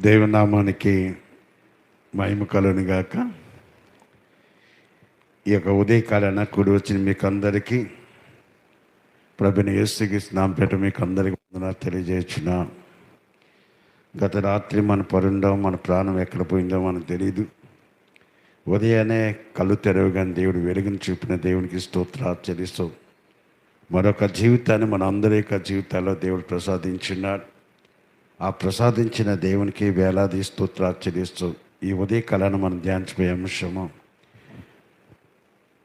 దేవనామానికి మహిమ కలుని గాక. ఈ యొక్క ఉదయకాలన కూడి వచ్చిన మీకు అందరికీ ప్రభుని యేసుకి స్నానం పెట్ట మీకు అందరికీ వందనాలు తెలియజేసిన గత రాత్రి మన పరుండం మన ప్రాణం ఎక్కడ పోయిందో మనకు తెలియదు ఉదయాన్నే కళ్ళు తెరవగానే దేవుడు వెలుగుని చూపిన దేవునికి స్తోత్రాలు చెల్లిస్తూ మరొక జీవితాన్ని మన అందరి యొక్క జీవితాల్లో దేవుడు ప్రసాదించున్నాడు. ఆ ప్రసాదించిన దేవునికి వేలాది స్తోత్రాలు చెల్లిస్తూ ఈ ఉదయ కళను మనం ధ్యానించబోయే అంశము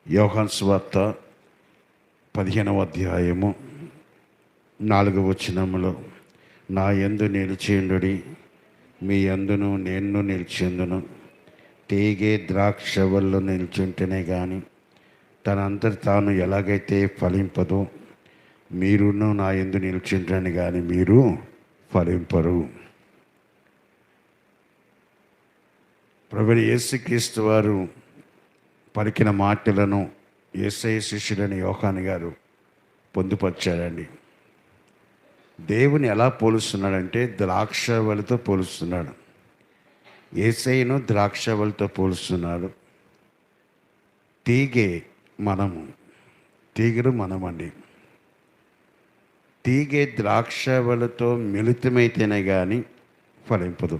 యోహాన్స్ వార్త పదిహేనవ అధ్యాయము నాలుగవ వచనములో నా యందు నిలిచేండుడి మీ ఎందును నేను నిలిచేందును తీగే ద్రాక్ష వల్ల నిల్చుంటేనే కానీ తనంతటి తాను ఎలాగైతే ఫలింపదో మీరును నా ఎందు నిల్చుంటని కానీ మీరు ఫలింపరు ప్రభు యేసుక్రీస్తు వారు పలికిన మాటలను ఏసఐ శిష్యులని యోహాన్ గారు పొందుపరిచారండి. దేవుని ఎలా పోలుస్తున్నాడంటే ద్రాక్షవలతో పోలుస్తున్నాడు. ఏసైను ద్రాక్షవలతో పోలుస్తున్నాడు. తీగే మనము తీగలు మనమండి. తీగే ద్రాక్షవలతో మిళితమైతేనే కానీ ఫలింపదు.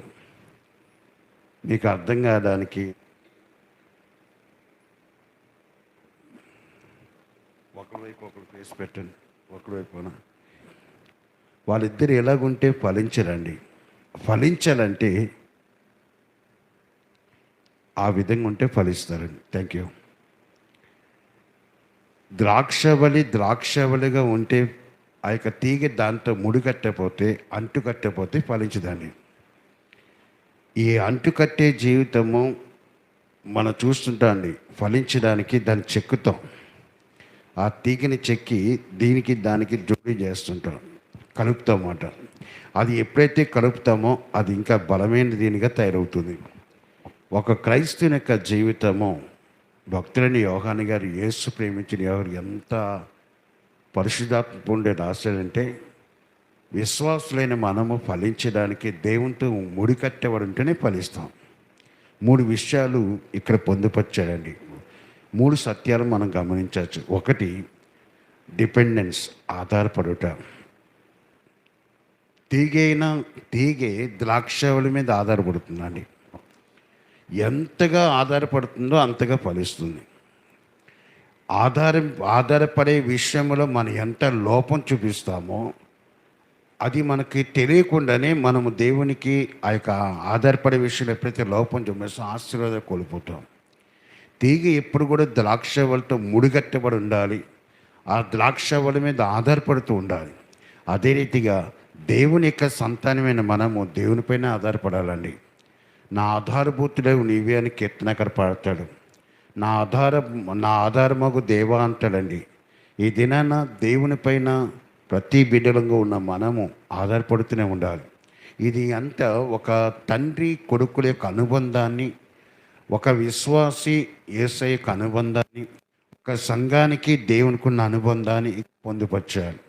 మీకు అర్థం కావడానికి ఒకవైపు ఒకరు ఫేస్ పెట్టండి ఒకవైపున వాళ్ళిద్దరు ఎలాగుంటే ఫలించరండి. ఫలించాలంటే ఆ విధంగా ఉంటే ఫలిస్తారండి. Thank you. ద్రాక్షవలి ద్రాక్షవలిగా ఉంటే ఆ యొక్క తీగ దాంతో ముడికట్టపోతే అంటుకట్టపోతే ఫలించదండి. ఈ అంటుకట్టే జీవితము మనం చూస్తుంటాండి ఫలించడానికి దాన్ని చెక్కుతాం. ఆ తీగని చెక్కి దీనికి దానికి జోడి చేస్తుంటాం కలుపుతాం అది ఎప్పుడైతే కలుపుతామో అది ఇంకా బలమైన దీనిగా తయారవుతుంది. ఒక క్రైస్తవుని యొక్క జీవితము భక్తులని యోహాని గారు యేసు ప్రేమించిన ఎవరు ఎంత పరిశుధాత్మ పొందే రాశాడంటే విశ్వాసులైన మనము ఫలించడానికి దేవునితో ముడికట్టేవాడు ఉంటేనే ఫలిస్తాం. మూడు విషయాలు ఇక్కడ పొందుపరిచాడండి. మూడు సత్యాలు మనం గమనించవచ్చు. ఒకటి డిపెండెన్స్ ఆధారపడుట. తీగైన తీగే ద్రాక్షవళి మీద ఆధారపడుతుందండి. ఎంతగా ఆధారపడుతుందో అంతగా ఫలిస్తుంది. ఆధారం ఆధారపడే విషయంలో మనం ఎంత లోపం చూపిస్తామో అది మనకి తెలియకుండానే మనము దేవునికి ఆ యొక్క ఆధారపడే విషయంలో ఎప్పుడైతే లోపం చూపిస్తాం ఆశీర్వాదం కోల్పోతాం. తీగ ఎప్పుడు కూడా ద్రాక్ష వలతో ముడిగట్టబడి ఉండాలి. ఆ ద్రాక్ష వల మీద ఆధారపడుతూ ఉండాలి. అదే రీతిగా దేవుని యొక్క సంతానమైన మనము దేవునిపైన ఆధారపడాలండి. నా ఆధారభూతుడవు నీవే అని కీర్తనకర పాడతాడు. నా ఆధార నా ఆధారమగు దేవా అంటాడండి. ఈ దినాన దేవునిపైన ప్రతి బిడ్డలంగా ఉన్న మనము ఆధారపడుతూనే ఉండాలి. ఇది అంతా ఒక తండ్రి కొడుకుల యొక్క అనుబంధాన్ని ఒక విశ్వాసి ఏసై యొక్క అనుబంధాన్ని ఒక సంఘానికి దేవునికి ఉన్న అనుబంధాన్ని పొందుపరచాలి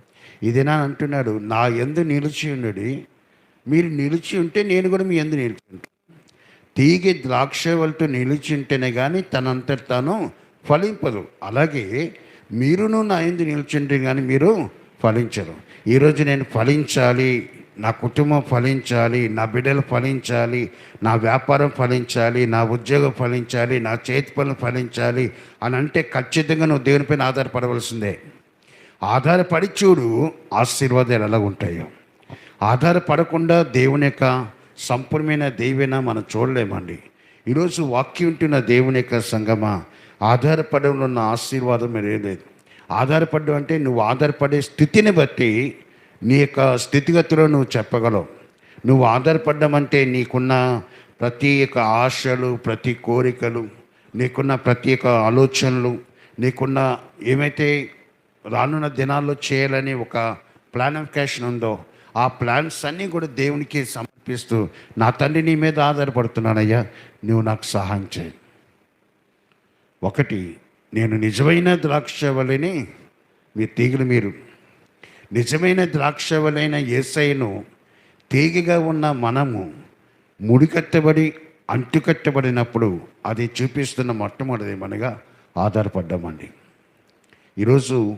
ఇది నా అంటున్నాడు నా ఎందు నిలిచి ఉండడి. మీరు నిలిచి ఉంటే నేను కూడా మీ ఎందు నిలిచి ఉంటాను తీగి ద్రాక్ష వలట నిలిచి ఉంటేనే కానీ తనంతటి తాను ఫలింపదు. అలాగే మీరును నా ఎందు నిలిచింటే కానీ మీరు ఫలించరు. ఈరోజు నేను ఫలించాలి నా కుటుంబం ఫలించాలి నా బిడ్డలు ఫలించాలి నా వ్యాపారం ఫలించాలి నా ఉద్యోగం ఫలించాలి నా చేతి పనులు ఫలించాలి అని అంటే ఖచ్చితంగా నువ్వు దేవునిపైన ఆధారపడవలసిందే. ఆధారపడి చూడు ఆశీర్వాదాలు ఎలా ఉంటాయో. ఆధారపడకుండా దేవుని యొక్క సంపూర్ణమైన దేవైనా మనం చూడలేమండి. ఈరోజు వాక్యం ఉంటున్న దేవుని యొక్క సంగమా ఆధారపడడంలో ఉన్న ఆశీర్వాదం మీరేం లేదు ఆధారపడడం అంటే నువ్వు ఆధారపడే స్థితిని బట్టి నీ యొక్క స్థితిగతిలో నువ్వు చెప్పగలవు. నువ్వు ఆధారపడ్డం నీకున్న ప్రతి ఒక్క ఆశలు ప్రతి కోరికలు నీకున్న ప్రతి ఒక్క ఆలోచనలు నీకున్న ఏమైతే రానున్న దినాల్లో చేయాలని ఒక ప్లానిఫికేషన్ ఉందో ఆ ప్లాన్స్ అన్నీ కూడా దేవునికి సమర్పిస్తూ నా తండ్రి నీ మీద ఆధారపడుతున్నానయ్యా నువ్వు నాకు సహాయం చేయి. ఒకటి నేను నిజమైన ద్రాక్షవల్లిని మీ తీగలు మీరు. నిజమైన ద్రాక్షవలైన ఏసైను తీగగా ఉన్న మనము ముడికట్టబడి అంటుకట్టబడినప్పుడు అది చూపిస్తున్న మొట్టమొదటి మనగా ఆధారపడ్డామండి. ఈరోజు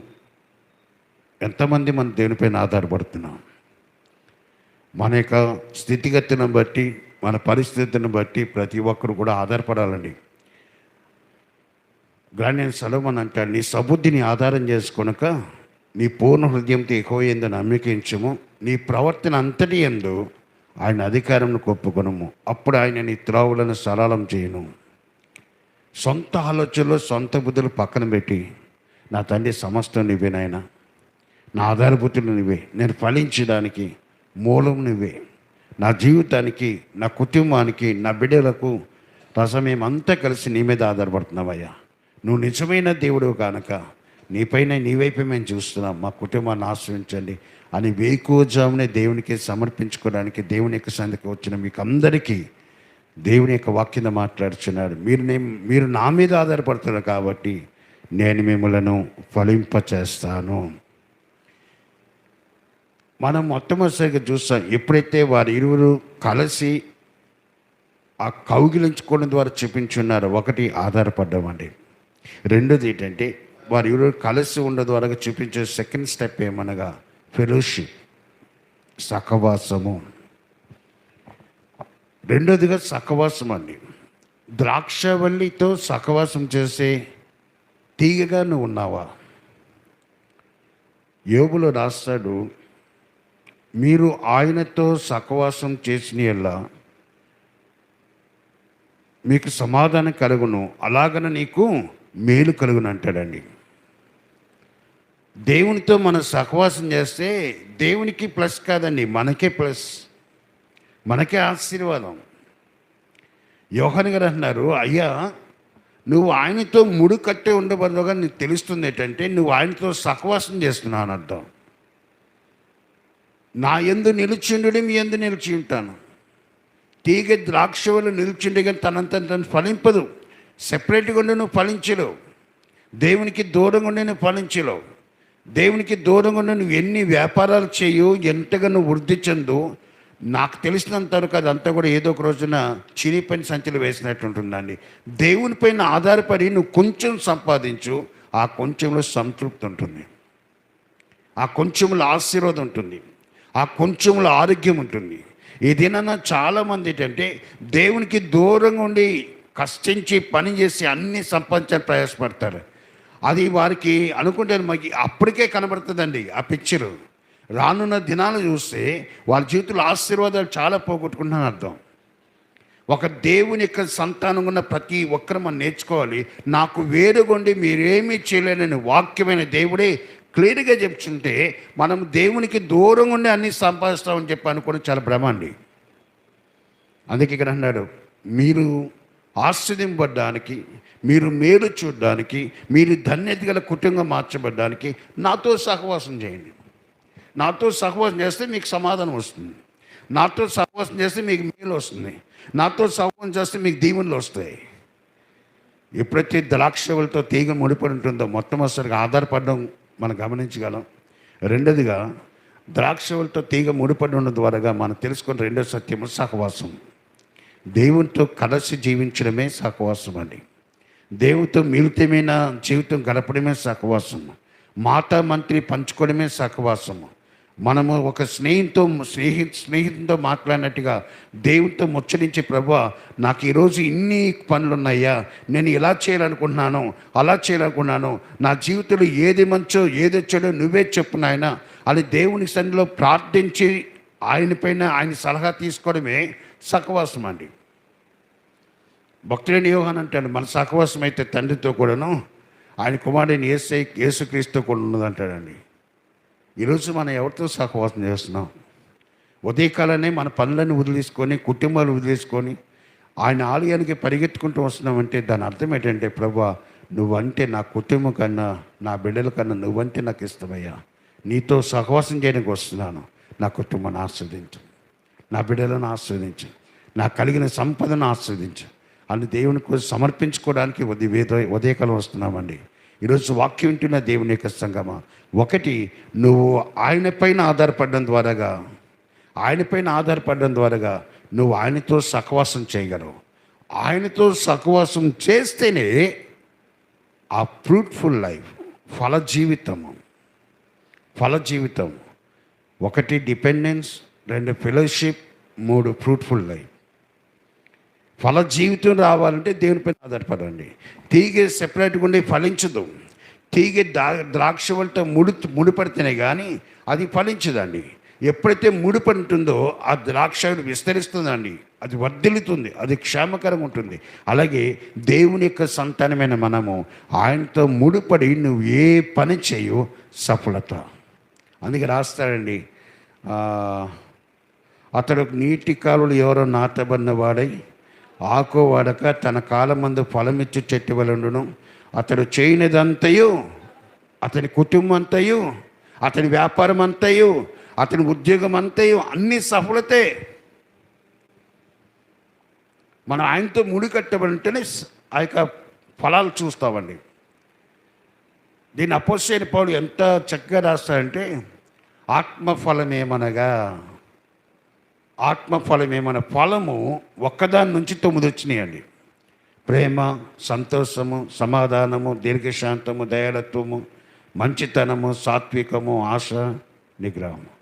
ఎంతమంది మన దేనిపైన ఆధారపడుతున్నాం? మన యొక్క స్థితిగతిని బట్టి మన పరిస్థితిని బట్టి ప్రతి ఒక్కరు కూడా ఆధారపడాలండి. గ్రాండ్ సలోమన్ అంటాడు నీ సబుద్ధిని ఆధారం చేసుకొనక నీ పూర్ణ హృదయంతో ఎక్కువ ఎందు నమ్మకించము. నీ ప్రవర్తన అంతటి ఎందు ఆయన అధికారంను కొప్పుకొనము. అప్పుడు ఆయన నీ త్రావులను సరళం చేయను. సొంత ఆలోచనలు సొంత బుద్ధులు పక్కన పెట్టి నా తండ్రి సమస్తం నువ్వే నాయన నా ఆధారభూతులు నువ్వే. నేను ఫలించడానికి మూలం నువ్వే. నా జీవితానికి నా కుటుంబానికి నా బిడ్డలకు రసమేమంతా కలిసి నీ మీద ఆధారపడుతున్నావయ్యా. నువ్వు నిజమైన దేవుడు కానక నీపైన నీ వైపే మేము చూస్తున్నాం. మా కుటుంబాన్ని ఆశ్రయించండి అని వేకువజామునే దేవునికి సమర్పించుకోవడానికి దేవుని యొక్క సందికి వచ్చిన మీకు అందరికీ దేవుని యొక్క వాక్యం మాట్లాడుచున్నాడు. మీరు నేను మీరు నా మీద ఆధారపడుతున్నారు కాబట్టి నేను మిమ్మలను ఫలింపచేస్తాను. మనం మొట్టమొదటిసారిగా చూస్తాం ఎప్పుడైతే వారు ఇరువురు కలిసి ఆ కౌగిలించుకోవడం ద్వారా చూపించున్నారో ఒకటి ఆధారపడ్డామండి రెండోది ఏంటంటే వారు ఇరువురు కలిసి ఉన్న ద్వారా చూపించే సెకండ్ స్టెప్ ఏమనగా ఫెలోషిప్ సహవాసము. రెండోదిగా సహవాసం అండి. ద్రాక్షవల్లితో సహవాసం చేసే తీగగా నువ్వు ఉన్నావా? యోగులో రాస్తాడు మీరు ఆయనతో సహవాసం చేసిన ఎలా మీకు సమాధానం కలుగును అలాగన నీకు మేలు కలుగును అంటాడండి. దేవునితో మనం సహవాసం చేస్తే దేవునికి ప్లస్ కాదండి మనకే ప్లస్ మనకే ఆశీర్వాదం. యోహన్ గారు అంటున్నారు అయ్యా నువ్వు ఆయనతో ముడి కట్టే ఉండబడుగా నీకు తెలుస్తుంది ఏంటంటే నువ్వు ఆయనతో సహవాసం చేస్తున్నావు అని అర్థం. నా ఎందు నిలిచిండు మీ ఎందు నిలిచి ఉంటాను. తీగ ద్రాక్షవలు నిలిచిండే కానీ తనంత తను ఫలింపదు. సెపరేట్గా ఉండి నువ్వు ఫలించలేవు. దేవునికి దూరంగా ఉండి నువ్వు ఫలించలేవు. దేవునికి దూరంగా ఉండి నువ్వు ఎన్ని వ్యాపారాలు చేయు ఎంతగా నువ్వు వృద్ధి చెందు నాకు తెలిసినంత వరకు అదంతా కూడా ఏదో ఒక రోజున చిరిపని సంచులు వేసినట్టు ఉంటుందండి దేవుని పైన ఆధారపడి నువ్వు కొంచెం సంపాదించు ఆ కొంచెంలో సంతృప్తి ఉంటుంది. ఆ కొంచెంలో ఆశీర్వాదం ఉంటుంది. ఆ కొంచెంలో ఆరోగ్యం ఉంటుంది. ఈ దినాన చాలామంది ఏంటంటే దేవునికి దూరంగా ఉండి కష్టించి పని చేసి అన్ని సంపాదించాలని ప్రయాసపడతారు. అది వారికి అనుకుంటే మాకు అప్పటికే కనబడుతుందండి ఆ పిక్చరు. రానున్న దినాలు చూస్తే వాళ్ళ జీవితంలో ఆశీర్వాదాలు చాలా పోగొట్టుకుంటున్నాను అర్థం. ఒక దేవుని యొక్క సంతానం ఉన్న ప్రతి ఒక్కరు మనం నేర్చుకోవాలి. నాకు వేరుగుండి మీరేమీ చేయలేనని వాక్యమైన దేవుడే క్లియర్గా చెప్తుంటే మనం దేవునికి దూరంగా ఉండి అన్ని సంపాదిస్తామని చెప్పి అనుకోవడం చాలా భ్రమ అండి. అందుకే ఇక్కడ అన్నాడు మీరు ఆశ్చర్యంపడడానికి మీరు మేలు చూడడానికి మీరు ధన్యత గల కుటుంబం మార్చబడడానికి నాతో సహవాసం చేయండి. నాతో సహవాసం చేస్తే మీకు సమాధానం వస్తుంది. నాతో సహవాసం చేస్తే మీకు మేలు వస్తుంది. నాతో సహవాసం చేస్తే మీకు దీవెనలు వస్తాయి. ఎప్పుడైతే ద్రాక్షలతో తీగ ముడిపడి ఉంటుందో మొట్టమొదటిసారిగా ఆధారపడడం మనం గమనించగలం. రెండోదిగా ద్రాక్షలతో తీగ ముడిపడి ఉన్న ద్వారాగా మనం తెలుసుకున్న రెండో సత్యము సహవాసం. దేవునితో కలిసి జీవించడమే సహవాసం అండి దేవునితో మిళితమైన జీవితం గడపడమే సహవాసం మాట మంత్రి పంచుకోవడమే సహవాసము. మనము ఒక స్నేహితుతో స్నేహి స్నేహితుతో మాట్లాడినట్టుగా దేవునితో ముచ్చరించే ప్రభు నాకు ఈరోజు ఇన్ని పనులున్నాయా నేను ఇలా చేయాలనుకుంటున్నాను అలా చేయాలనుకున్నాను నా జీవితంలో ఏది మంచో ఏది వచ్చాడో నువ్వే చెప్పు నాయన. అని దేవుని సన్నిలో ప్రార్థించి ఆయన పైన ఆయన సలహా తీసుకోవడమే సహవాసం అండి. భక్తుడైన యోహాన్ అంటాడు మన సహవాసం అయితే తండ్రితో కూడాను ఆయన కుమారుడిని ఏసై యేసుక్రీస్తు కూడా ఉన్నదంటాడండి. ఈరోజు మనం ఎవరితో సహవాసం చేస్తున్నాం? ఉదయకాలనే మన పనులను వదిలేసుకొని కుటుంబాలు వదిలేసుకొని ఆయన ఆలయానికి పరిగెత్తుకుంటూ వస్తున్నామంటే దాని అర్థం ఏంటంటే ప్రభా నువ్వంటే నా కుటుంబం కన్నా నా బిడ్డల కన్నా నువ్వంటే నాకు ఇష్టమయ్యా. నీతో సహవాసం చేయడానికి వస్తున్నాను. నా కుటుంబాన్ని ఆస్వాదించు. నా బిడ్డలను ఆస్వాదించు. నాకు కలిగిన సంపదను ఆస్వాదించు. అని దేవుని కోసం సమర్పించుకోవడానికి ఉదయ ఉదయకాలం వస్తున్నామండి. ఈరోజు వాక్యం వింటున్న దేవుని యొక్క సంగమా. ఒకటి నువ్వు ఆయన పైన ఆధారపడడం ద్వారాగా ఆయన పైన ఆధారపడడం ద్వారాగా నువ్వు ఆయనతో సహవాసం చేయగలవు. ఆయనతో సహవాసం చేస్తేనే ఆ ఫ్రూట్ఫుల్ లైఫ్ ఫల జీవితము ఫల జీవితం. ఒకటి డిపెండెన్స్. రెండు ఫెలోషిప్. మూడు ఫ్రూట్ఫుల్ లైఫ్. ఫల జీవితం రావాలంటే దేవునిపై ఆధారపడండి. తీగ సెపరేట్గా ఉండి ఫలించదు. తీగ దా ద్రాక్ష వలట ముడి ముడిపడితేనే కానీ అది ఫలించదండి. ఎప్పుడైతే ముడిపడి ఉంటుందో ఆ ద్రాక్ష విస్తరిస్తుందండి. అది వర్ధిల్లుతుంది అది క్షేమకరంగా ఉంటుంది. అలాగే దేవుని యొక్క సంతానమైన మనము ఆయనతో ముడిపడి నువ్వు ఏ పని చేయు సఫలత. అందుకే రాస్తాడండి అతడు నీటి కాలువలు ఎవరో నాటబడిన వాడై ఆకు వాడక తన కాలమందు ఫలమిచ్చు చెట్టు వలనను అతడు చేయనిదంతయు అతని కుటుంబం అంతయు అతని వ్యాపారం అంతయు అతని ఉద్యోగం అంతయు అన్ని సఫలతే. మనం ఆయనతో ముడికట్టబడితేనే ఆ యొక్క ఫలాలు చూస్తామండి. దీన్ని అపోసైన పౌలు ఎంత చక్కగా రాస్తాడంటే ఆత్మఫలం ఏమనగా ఆత్మఫలం ఏమన్న ఫలము ఒక్కదాని నుంచి తొమ్మిది వచ్చినాయండి. ప్రేమ సంతోషము సమాధానము దీర్ఘశాంతము దయాలత్వము మంచితనము సాత్వికము ఆశ నిగ్రహము.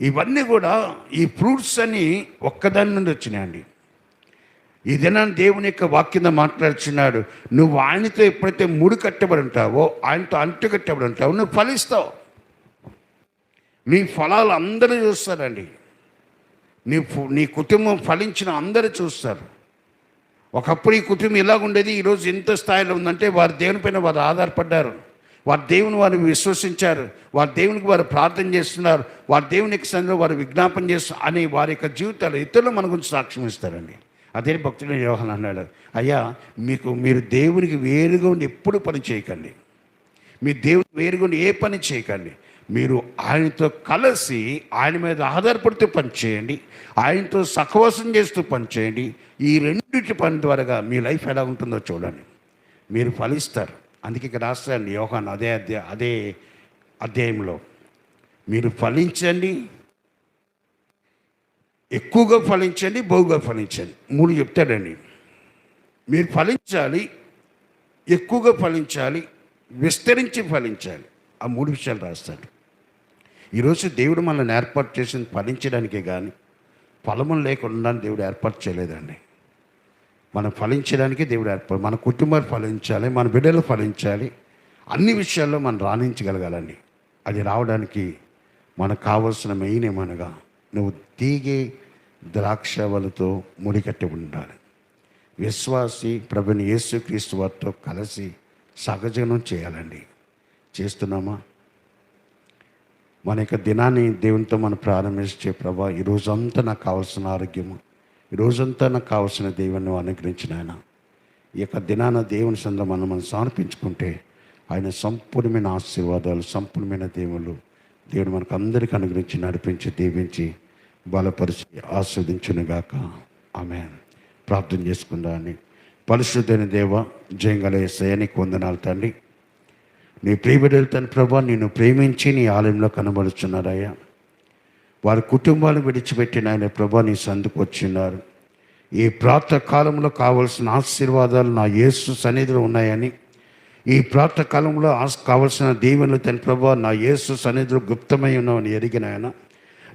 ఇవన్నీ కూడా ఈ ఫ్రూట్స్ అని ఒక్కదాని నుండి వచ్చినాయండి. ఈ దినాన్ని దేవుని యొక్క వాక్యం మాట్లాడుచున్నాడు నువ్వు ఆయనతో ఎప్పుడైతే ముడి కట్టబడి ఉంటావో ఆయనతో అంటు కట్టబడి ఉంటావో నువ్వు ఫలిస్తావు. మీ ఫలాలు అందరూ చూస్తారండి. నీ నీ కుటుంబం ఫలించిన అందరూ చూస్తారు. ఒకప్పుడు ఈ కుటుంబం ఇలా ఉండేది ఈరోజు ఎంత స్థాయిలో ఉందంటే వారి దేవునిపైన వారు ఆధారపడ్డారు. వారి దేవుని వారు విశ్వసించారు. వారి దేవునికి వారు ప్రార్థన చేస్తున్నారు. వారి దేవునికి సందులో వారు విజ్ఞాపన చేస్తున్నారు అని వారి యొక్క జీవితాలు ఇతరులు మన గురించి సాక్ష్యం ఇస్తారండి. అదే భక్తుడు యోహన్ అన్నాడు అయ్యా మీకు మీరు దేవునికి వేరుగా ఉండి ఎప్పుడు పని చేయకండి. మీ దేవుడు వేరుగా ఉండి ఏ పని చేయకండి. మీరు ఆయనతో కలిసి ఆయన మీద ఆధారపడుతూ పనిచేయండి. ఆయనతో సహవాసం చేస్తూ పనిచేయండి. ఈ రెండింటి పని ద్వారా మీ లైఫ్ ఎలా ఉంటుందో చూడండి. మీరు ఫలిస్తారు. అందుకే ఇక్కడ రాస్తారండి యోహాన్ అదే అధ్యాయ అదే అధ్యాయంలో. మీరు ఫలించండి. ఎక్కువగా ఫలించండి బహుగా ఫలించండి. మూడు చెప్తాడండి. మీరు ఫలించాలి ఎక్కువగా ఫలించాలి విస్తరించి ఫలించాలి. ఆ మూడు విషయాలు రాస్తాడు. ఈరోజు దేవుడు మనల్ని ఏర్పాటు చేసింది ఫలించడానికే కానీ ఫలములు లేకుండా దేవుడు ఏర్పాటు చేయలేదండి. మనం ఫలించడానికి దేవుడు ఏర్పాటు మన కుటుంబాలు ఫలించాలి మన బిడ్డలు ఫలించాలి అన్ని విషయాల్లో మనం రాణించగలగాలండి. అది రావడానికి మనకు కావలసిన మెయిన్ ఏమనగా నువ్వు తీగే ద్రాక్షవలతో ముడికట్టి ఉండాలి. విశ్వాసి ప్రభుని యేసుక్రీస్తు వారితో కలిసి సహజనం చేయాలండి. చేస్తున్నామా? మన యొక్క దినాన్ని దేవునితో మనం ప్రారంభించే ప్రభా ఈ రోజంతా నాకు కావాల్సిన ఆరోగ్యము ఈ రోజంతా నాకు కావాల్సిన దేవుని అనుగ్రహించిన ఆయన ఈ యొక్క దినాన దేవుని సంద మనం మనం సమర్పించుకుంటే ఆయన సంపూర్ణమైన ఆశీర్వాదాలు సంపూర్ణమైన దేవులు దేవుడు మనకు అందరికీ అనుగ్రహించి నడిపించి దీవించి బలపరిచి ఆస్వాదించునుగాక ఆమె ప్రార్థన చేసుకుందామని పరిశుద్ధైన దేవ జయంగల సయానికి వందనాలు తండ్రి. నీ ప్రియబిడ్డలు తన ప్రభా నిన్ను ప్రేమించి నీ ఆలయంలో కనబడుచున్నారయ్యా. వారి కుటుంబాలు విడిచిపెట్టిన ఆయన ప్రభా నీ సందుకు వచ్చిన్నారు ఈ ప్రాతకాలంలో కావలసిన ఆశీర్వాదాలు నా యేసు సన్నిధిలో ఉన్నాయని ఈ ప్రాతకాలంలో ఆస్ కావలసిన దీవెనలు తన ప్రభా నా యేసు సన్నిధిలో గుప్తమై ఉన్నామని ఎరిగిన ఆయన.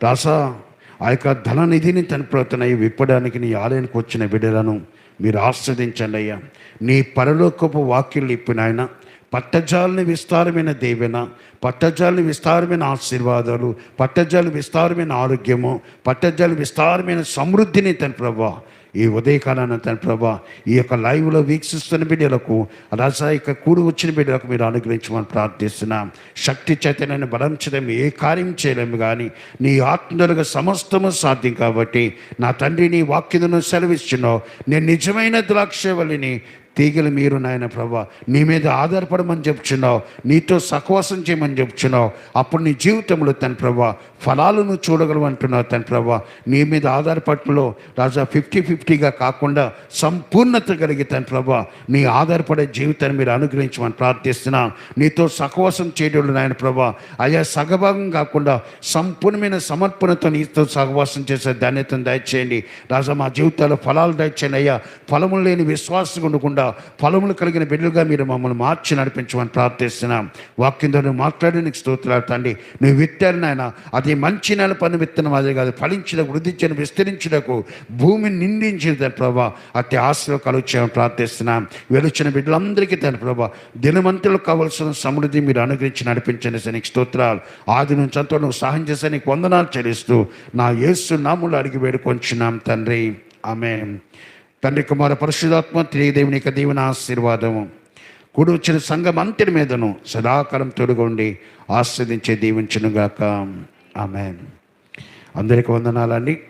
రాసా ఆ యొక్క ధన నిధిని తన ప్రవర్తన విప్పడానికి నీ ఆలయానికి వచ్చిన బిడ్డలను మీరు ఆస్వాదించండి అయ్యా. నీ పరలోకపు వాక్యులు ఇప్పినాయన ఆయన పట్టజాలని విస్తారమైన దేవెన పట్టజాలని విస్తారమైన ఆశీర్వాదాలు పట్టజాలు విస్తారమైన ఆరోగ్యము పట్టజాలు విస్తారమైన సమృద్ధిని తన ప్రభా ఈ ఉదయకాలాన తన ప్రభా ఈ యొక్క లైవ్లో వీక్షిస్తున్న బిడ్డలకు రసాయక కూడి వచ్చిన బిడ్డలకు మీరు అనుగ్రహించమని ప్రార్థిస్తున్నాం. శక్తి చైతన్యాన్ని బలంచడం ఏ కార్యం చేయలేము కానీ నీ ఆత్మలుగా సమస్తము సాధ్యం కాబట్టి నా తండ్రి నీ వాక్యను సెలవిస్తున్నావు నేను నిజమైన ద్రాక్షవల్లిని తీగలు మీరు నాయన ప్రభా నీ మీద ఆధారపడమని చెప్తున్నావు నీతో సహవాసం చేయమని చెప్తున్నావు అప్పుడు నీ జీవితంలో తన ప్రభా ఫలాలను చూడగలవు అంటున్నావు తన ప్రభా. నీ మీద ఆధారపడటంలో రాజా ఫిఫ్టీ ఫిఫ్టీగా కాకుండా సంపూర్ణత కలిగి తన ప్రభా. నీ ఆధారపడే జీవితాన్ని మీరు అనుగ్రహించమని ప్రార్థిస్తున్నాను నీతో సహవాసం చేయడం నాయన ప్రభా. అయా సగభాగం కాకుండా సంపూర్ణమైన సమర్పణతో నీతో సహవాసం చేసే ధాన్యతను దయచేయండి. రాజా మా జీవితాల్లో ఫలాలు దయచేయండి అయ్యా. ఫలములు లేని విశ్వాసం ఉండకుండా ఫలములు కలిగిన బిడ్డలుగా మీరు మమ్మల్ని మార్చి నడిపించమని ప్రార్థిస్తున్నాం. వాక్యంతో మాట్లాడడానికి మాట్లాడి నీకు స్తోత్రాలు తండ్రి. నువ్వు విత్తారు నాయన అది అది మంచి నెల పని విత్తనం అదే కాదు ఫలించిన వృద్ధించిన విస్తరించుటకు భూమిని నిందించిన ప్రభా అతి ఆశలో కలుగుచామని ప్రార్థిస్తున్నాం. వెలుచిన బిడ్డలందరికీ తన ప్రభా దినమంతులు కావలసిన సమృద్ధి మీరు అనుగ్రహించి నడిపించండి సార్. నీకు స్తోత్రాలు. ఆది నుంచి అంతా నువ్వు సహాయం చేసే నీకు వందనాలు చెల్లిస్తూ నా యేసు నాములు అడిగి వేడుకొంచున్నాం తండ్రి. ఆమె తండ్రి కుమార పరిశుధాత్మ తెలియదేవుని యొక్క దీవెన ఆశీర్వాదము. కూడి వచ్చిన సంఘం అంతటి మీదను సదాకాలం తొడుగుండి ఆస్వాదించే దీవించునుగాక. ఆమె అందరికి వందనాలండి.